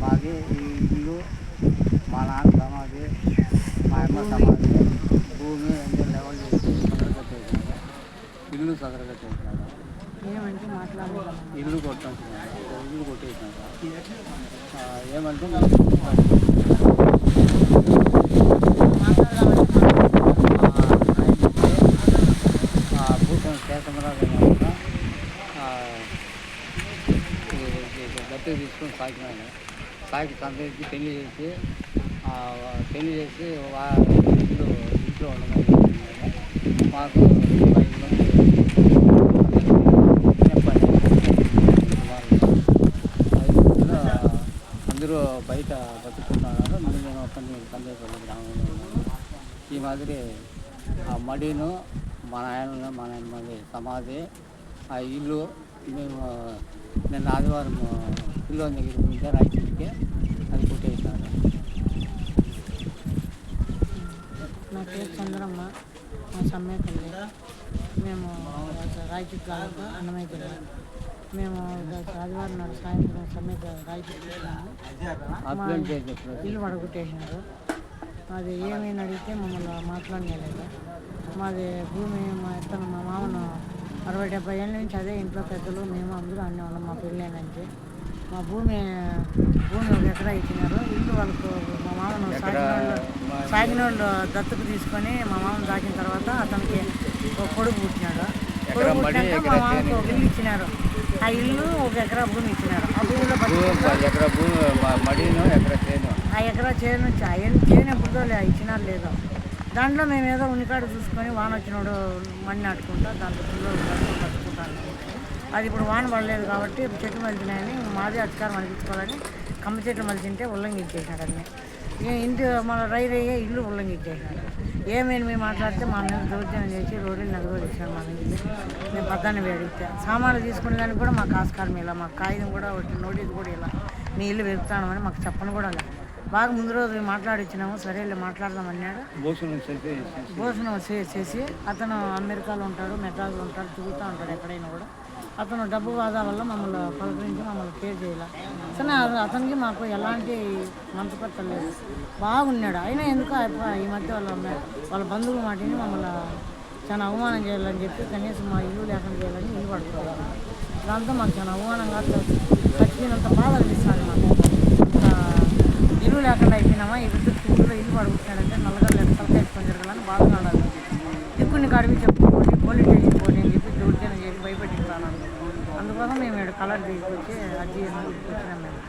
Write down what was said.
మాది ఈ ఇల్లు మా నాన్న సమాధి మా అమ్మ సమాధి భూమి అన్ని లెవెల్ చేసి సదరగా చేసినారు. ఇల్లు ఏమంటే చేసినారు ఇల్లు కొట్టినారు ఇల్లు కొట్టేసినారు. ఏమంటే భూషణ్ కేశవరావు తీసుకొని సాగినాను సాగి సంతరించి పెళ్ళి చేసి పెళ్ళి చేసి ఇంట్లో ఇంట్లో ఉండమని మాకు అందరూ బయట బతుకుతున్నారు మళ్ళీ నేను ఒక్కడిని కందేపల్లి గ్రామంలో ఈ మాదిరి ఆ మడిను మా నాయన మా నాయన సమాధి ఆ ఇల్లు మేము నిన్న ఆదివారం ఇల్లు దగ్గర ఉంటే రైతులకి అది కొట్టేసినారు. నా పేరు చంద్రమ్మ మా సమ్మేపల్లి మేము రాయచూర్ తాలూకా అన్నమయ్య జిల్లా మేము ఆదివారం నాడు సాయంత్రం సమ్మేత రాయచూర్ ఇల్లు పడగొట్టేసినారు అది ఏమైనా అడిగితే మమ్మల్ని మాట్లాడలేదు మాది భూమి మా ఇతను మా మామను అరవై డెబ్బై ఏళ్ళ నుంచి అదే ఇంట్లో పెద్దలు మేము అందరూ అన్నీ ఉన్నాం మా పెళ్ళైనంచి మా భూమి భూమి ఒక ఎకరా ఇచ్చినారు. ఇల్లు వాళ్ళకు మా మామను సాగిన వాళ్ళు సాగిన వాళ్ళు దత్తకు తీసుకొని మా మామను దాచిన తర్వాత అతనికి ఒక కొడుకు పుట్టినాడు. కొడుకు పుట్టినాక మా మామకు ఒక ఇల్లు ఇచ్చినారు. ఆ ఇల్లు ఒక ఎకరా భూమి ఇచ్చినారు. ఆ భూమిలో ఎకరా భూమి మడిను ఎకరా ఎకరా చేను ఆయన ఆ లే ఇచ్చినారు లేదో. దాంట్లో మేము ఏదో ఉనికాడు చూసుకొని వాన వచ్చినోడు మణి నాటుకుంటా దాంట్లో పిల్లలు కట్టుకుంటాను అది ఇప్పుడు వాన పడలేదు కాబట్టి చెట్లు మలిచినాయని మాది అధికారం అనిపించుకోవాలని కమ్మ చెట్లు మలిచింటే ఉల్లంఘించేసినాడు అన్ని. ఇంటి మన రైరయ్యే ఇల్లు ఉల్లంఘించేసినాడు ఏమేమి మేము మాట్లాడితే మా మీద దౌర్జన్యం చేసి రోడ్లు నగదు ఇచ్చారు మా ఇంటికి మేము పద్దాన్ని వేడిస్తే సామాన్లు తీసుకునే దానికి కూడా మాకు ఆస్కారం ఇలా మాకు కాగితం కూడా ఒకటి నోటీస్ కూడా ఇలా. మీ ఇల్లు వెళ్తామని మాకు చెప్పను కూడా లేదు బాగా ముందు రోజు మాట్లాడిచ్చినాము సరేలే మాట్లాడదాం అన్నాడు. భూషణం చేసి అతను అమెరికాలో ఉంటాడు మెడ్రాస్లో ఉంటాడు తిరుగుతూ ఉంటాడు ఎక్కడైనా కూడా. అతను డబ్బు వాదా వల్ల మమ్మల్ని పలకరించి మమ్మల్ని కేర్ చేయాలి. సరే అత- అతనికి మాకు ఎలాంటి మంతపత్రం లేదు. బాగున్నాడు. అయినా ఎందుకు ఈ మధ్య వాళ్ళ వాళ్ళ బంధువుల మాటిని మమ్మల్ని చాలా అవమానం చేయాలని చెప్పి కనీసం మా ఇల్లు లేకుండా చేయాలని ఇల్లు పడుకోవాలి దాంతో మాకు చాలా అవమానంగా చచ్చిపోయినంత బాధ ఇల్లు లేకుండా అయిపోయినామా? ఈ విద్యుత్ ఊళ్ళో ఇల్లు పడుకుంటున్నాడంటే నల్లగడ్డ లెక్కలు వేసుకొని జరగాలని బాధగా ఉండాలి దిక్కుని కాడివి చెప్పుకోండి పోలీస్ స్టేషన్ పోనీ అని చెప్పి దౌర్జన్యం చేసి భయపెట్టిస్తాను అందుకోసం మేము కలర్ తీసుకొచ్చి అర్జీ వచ్చినాం మేము.